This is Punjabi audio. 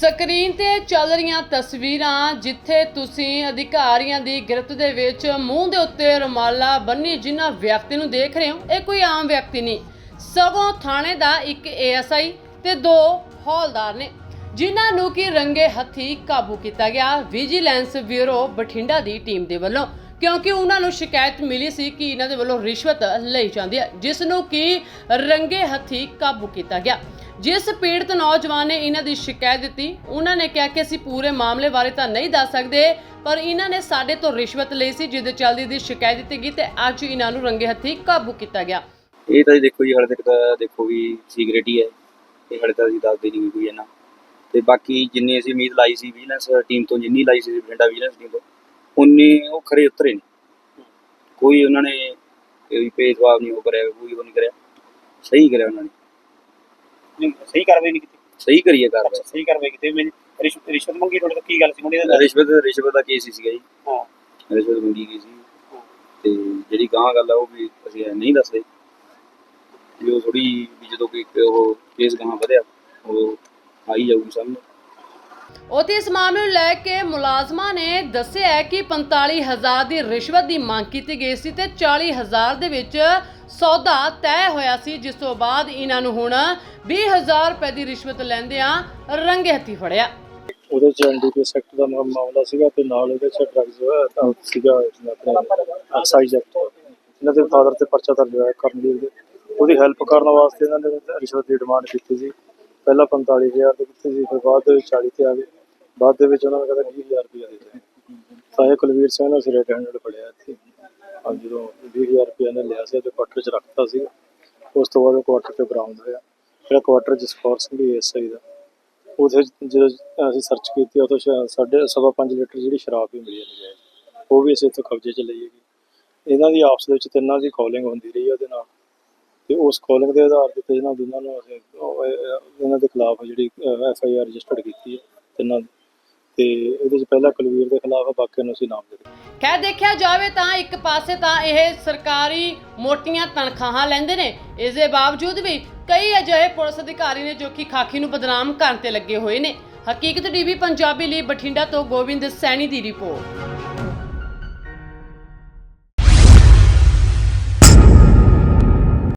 ਸਕਰੀਨ ਤੇ ਚੱਲ ਰਹੀਆਂ ਤਸਵੀਰਾਂ ਜਿੱਥੇ ਤੁਸੀਂ ਅਧਿਕਾਰੀਆਂ ਦੀ ਗ੍ਰਿਫਤ ਦੇ ਵਿੱਚ ਮੂੰਹ ਦੇ ਉੱਤੇ ਰੁਮਾਲਾ ਬੰਨੀ ਜਿਨ੍ਹਾਂ ਵਿਅਕਤੀ ਨੂੰ ਦੇਖ ਰਹੇ ਹੋ, ਇਹ ਕੋਈ ਆਮ ਵਿਅਕਤੀ ਨਹੀਂ। ਸਗੋਂ ਥਾਣੇ ਦਾ ਇੱਕ ਏਐਸਆਈ ਤੇ ਦੋ ਹੌਲਦਾਰ ਨੇ, ਜਿਨ੍ਹਾਂ ਨੂੰ ਕਿ ਰੰਗੇ ਹੱਥੀ ਕਾਬੂ ਕੀਤਾ ਗਿਆ। ਵਿਜੀਲੈਂਸ ਬਿਊਰੋ ਬਠਿੰਡਾ ਦੀ ਟੀਮ ਦੇ ਵੱਲੋਂ, ਕਿਉਂਕਿ ਉਹਨਾਂ ਨੂੰ ਸ਼ਿਕਾਇਤ ਮਿਲੀ ਸੀ ਕਿ ਇਹਨਾਂ ਦੇ ਵੱਲੋਂ ਰਿਸ਼ਵਤ ਲਈ ਜਾਂਦੀ ਹੈ, ਜਿਸ ਨੂੰ ਕਿ ਰੰਗੇ ਹੱਥੀ ਕਾਬੂ ਕੀਤਾ ਗਿਆ। ਜਿਸ ਪੀੜਤ ਨੌਜਵਾਨ ਨੇ ਇਹਨਾਂ ਦੀ ਸ਼ਿਕਾਇਤ ਦਿੱਤੀ, ਉਹਨਾਂ ਨੇ ਕਿਹਾ ਕਿ ਅਸੀਂ ਪੂਰੇ ਮਾਮਲੇ ਬਾਰੇ ਤਾਂ ਨਹੀਂ ਦੱਸ ਸਕਦੇ, ਪਰ ਇਹਨਾਂ ਨੇ ਸਾਡੇ ਤੋਂ ਰਿਸ਼ਵਤ ਲਈ ਸੀ ਜਿਹਦੇ ਚੱਲਦੀ ਦੀ ਸ਼ਿਕਾਇਤ ਦਿੱਤੀ ਗਈ ਤੇ ਅੱਜ ਇਹਨਾਂ ਨੂੰ ਰੰਗੇ ਹੱਥੀ ਕਾਬੂ ਕੀਤਾ ਗਿਆ। ਇਹ ਤਾਂ ਜੀ ਦੇਖੋ ਜੀ, ਹਾਲੇ ਤੱਕ ਤਾਂ ਦੇਖੋ ਵੀ ਸੀਕ੍ਰੇਟ ਹੀ ਹੈ, ਇਹ ਹਾਲੇ ਤਾਂ ਅਸੀਂ ਦੱਸਦੇ ਨਹੀਂ ਕੋਈ ਇਹਨਾਂ। ਤੇ ਬਾਕੀ ਜਿੰਨੀ ਅਸੀਂ ਉਮੀਦ ਲਾਈ ਸੀ ਵਿਜੀਲੈਂਸ ਟੀਮ ਤੋਂ, ਜਿੰਨੀ ਲਾਈ ਸੀ ਬਠਿੰਡਾ ਵਿਜੀਲੈਂਸ ਟੀਮ ਤੋਂ, ਉਨੀ ਉਹ ਖਰੇ ਉਤਰੇ ਨਹੀਂ ਕੋਈ ਉਹਨਾਂ ਨੇ ਕੋਈ ਭੇਦਭਾਵ ਨਹੀਂ ਉਹ ਕਰਿਆ, ਕੋਈ ਉਹ ਨਹੀਂ ਕਰਿਆ। ਸਹੀ ਕਰਿਆ ਉਹਨਾਂ ਨੇ। ਨਹੀਂ ਸਹੀ ਕਾਰਵਾਈ ਨਹੀਂ ਕੀਤੀ। ਸਹੀ ਕਰੀਏ ਕਾਰਵਾਈ। ਸਹੀ ਕਾਰਵਾਈ ਕੀਤੀ। ਮੈਂ ਰਿਸ਼ਵਤ ਰਿਸ਼ਵਤ ਮੰਗੀ ਤੁਹਾਡੇ ਤੋਂ ਕੀ ਗੱਲ ਸੀ ਮੁੰਡੇ ਦਾ? ਰਿਸ਼ਵਤ ਰਿਸ਼ਵਤ ਦਾ ਕੇਸ ਹੀ ਸੀਗਾ ਜੀ। ਹਾਂ। ਰਿਸ਼ਵਤ ਮੰਗੀ ਗਈ ਸੀ। ਤੇ ਜਿਹੜੀ ਗਾਂ ਗੱਲ ਆ ਉਹ ਵੀ ਅਸੀਂ ਐਂ ਨਹੀਂ ਦੱਸਦੇ ਵੀ ਉਹ ਥੋੜੀ ਵੀ ਜਦੋਂ ਕੋਈ ਉਹ ਕੇਸ ਗਾਂ ਵਧਿਆ ਉਹ ਆਈ ਜਾਊਗੀ ਸਾਹਮਣੇ। ਉਥੇ ਇਸ ਮਾਮਲੇ ਨੂੰ ਲੈ ਕੇ ਮੁਲਾਜ਼ਮਾਂ ਨੇ ਦੱਸਿਆ ਹੈ ਕਿ 45000 ਦੀ ਰਿਸ਼ਵਤ ਦੀ ਮੰਗ ਕੀਤੀ ਗਈ ਸੀ ਤੇ 40000 ਦੇ ਵਿੱਚ ਸੌਦਾ ਤੈਅ ਹੋਇਆ ਸੀ, ਜਿਸ ਤੋਂ ਬਾਅਦ ਇਹਨਾਂ ਨੂੰ ਹੁਣ 20000 ਰੁਪਏ ਦੀ ਰਿਸ਼ਵਤ ਲੈਂਦਿਆਂ ਰੰਗੇ ਹੱਥੀ ਫੜਿਆ। ਉਹਦੇ ਚ ਐਨਡੀਪੀ ਐਕਟ ਦਾ ਮਾਮਲਾ ਸੀਗਾ ਤੇ ਨਾਲ ਇਹਦੇ ਚ ਡਰੱਗਸ ਸੀਗਾ ਆਪਣੇ ਐਕਸਾਈਜ਼ ਐਕਟ ਇਹਨਾਂ ਦੇ ਫਾਦਰ ਤੇ ਪਰਚਾ ਦਰਜ ਹੋਇਆ ਕਰਨਵੀਰ ਦੇ ਉਹਦੀ। ਹੈਲਪ ਕਰਨ ਵਾਸਤੇ ਇਹਨਾਂ ਨੇ ਰਿਸ਼ਵਤ ਦੀ ਡਿਮਾਂਡ ਕੀਤੀ ਸੀ। ਪਹਿਲਾਂ 45000 ਦੀ ਕੀਤੀ ਸੀ, ਫਿਰ ਬਾਅਦ ਦੇ ਵਿੱਚ 40 ਤੇ ਆ ਗਏ। ਬਾਅਦ ਦੇ ਵਿੱਚ ਉਹਨਾਂ ਨੇ ਕਹਿੰਦਾ 20000 ਰੁਪਏ ਦੇ ਦੇ ਤਾਂ ਕੁਲਵੀਰ ਸਿੰਘ ਨੂੰ ਸਿਰੇ ਹੈਂਡਡ ਫੜਿਆ। ਇੱਥੇ ਆ ਜਦੋਂ 20000 ਰੁਪਏ ਨੇ ਲਿਆ ਸੀ ਤੇ ਕੁਆਟਰ ਚ ਰੱਖਤਾ ਸੀ। ਉਸ ਤੋਂ ਬਾਅਦ ਉਹ ਕੁਆਟਰ ਤੇ ਬਰਾਮਦ ਹੋਇਆ। ਜਿਹੜਾ ਕੁਆਟਰ ਜਸਕੌਰ ਸਿੰਘ ਐਸਆਈ ਦਾ। ਉਹਦੇ ਜਦੋਂ ਅਸੀਂ ਸਰਚ ਕੀਤੀ, ਉਹ ਤੋਂ ਸਾਡੇ ਸਵਾ ਪੰਜ ਲੀਟਰ ਜਿਹੜੀ ਸ਼ਰਾਬ ਵੀ ਮਿਲੀ ਹੈ ਉਹ ਵੀ ਅਸੀਂ ਇੱਥੋਂ ਕਬਜ਼ੇ 'ਚ ਲਈ ਹੈਗੀ। ਇਹਨਾਂ ਦੀ ਆਪਸ ਦੇ ਵਿੱਚ ਤਿੰਨਾਂ ਦੀ ਕਾਲਿੰਗ ਹੁੰਦੀ ਰਹੀ ਉਹਦੇ ਨਾਲ। ਤੇ ਉਸ ਕਾਲਿੰਗ ਦੇ ਆਧਾਰ ਤੇ ਇਹਨਾਂ ਦੋਨਾਂ ਨੂੰ ਅਸੀਂ ਇਹਨਾਂ ਦੇ ਖਿਲਾਫ ਜਿਹੜੀ ਐਫ ਆਈ ਆਰ ਰਜਿਸਟਰਡ ਕੀਤੀ ਹੈ। ਤਿੰਨਾਂ ਦੀ ਤੇ ਇਹਦੇ 'ਚ ਪਹਿਲਾ ਕੁਲਵੀਰ ਦੇ ਖਿਲਾਫ ਆ ਨੂੰ ਅਸੀਂ ਨਾਮ ਦੇ ਖੈਰ, ਦੇਖਿਆ ਜਾਵੇ ਤਾਂ ਇੱਕ ਪਾਸੇ ਤਾਂ ਇਹ ਸਰਕਾਰੀ ਮੋਟੀਆਂ ਤਨਖਾਹਾਂ ਲੈਂਦੇ ਨੇ। ਇਸ ਦੇ ਬਾਵਜੂਦ ਵੀ ਕਈ ਅਜਿਹੇ ਪੁਲਿਸ ਅਧਿਕਾਰੀ ਨੇ ਜੋ ਕਿ ਖਾਕੀ ਨੂੰ ਬਦਨਾਮ ਕਰਨ ਤੇ ਲੱਗੇ ਹੋਏ ਨੇ। ਹਕੀਕਤ ਟੀਵੀ ਪੰਜਾਬੀ ਲਈ ਬਠਿੰਡਾ ਤੋਂ ਗੋਬਿੰਦ ਸੈਣੀ ਦੀ ਰਿਪੋਰਟ।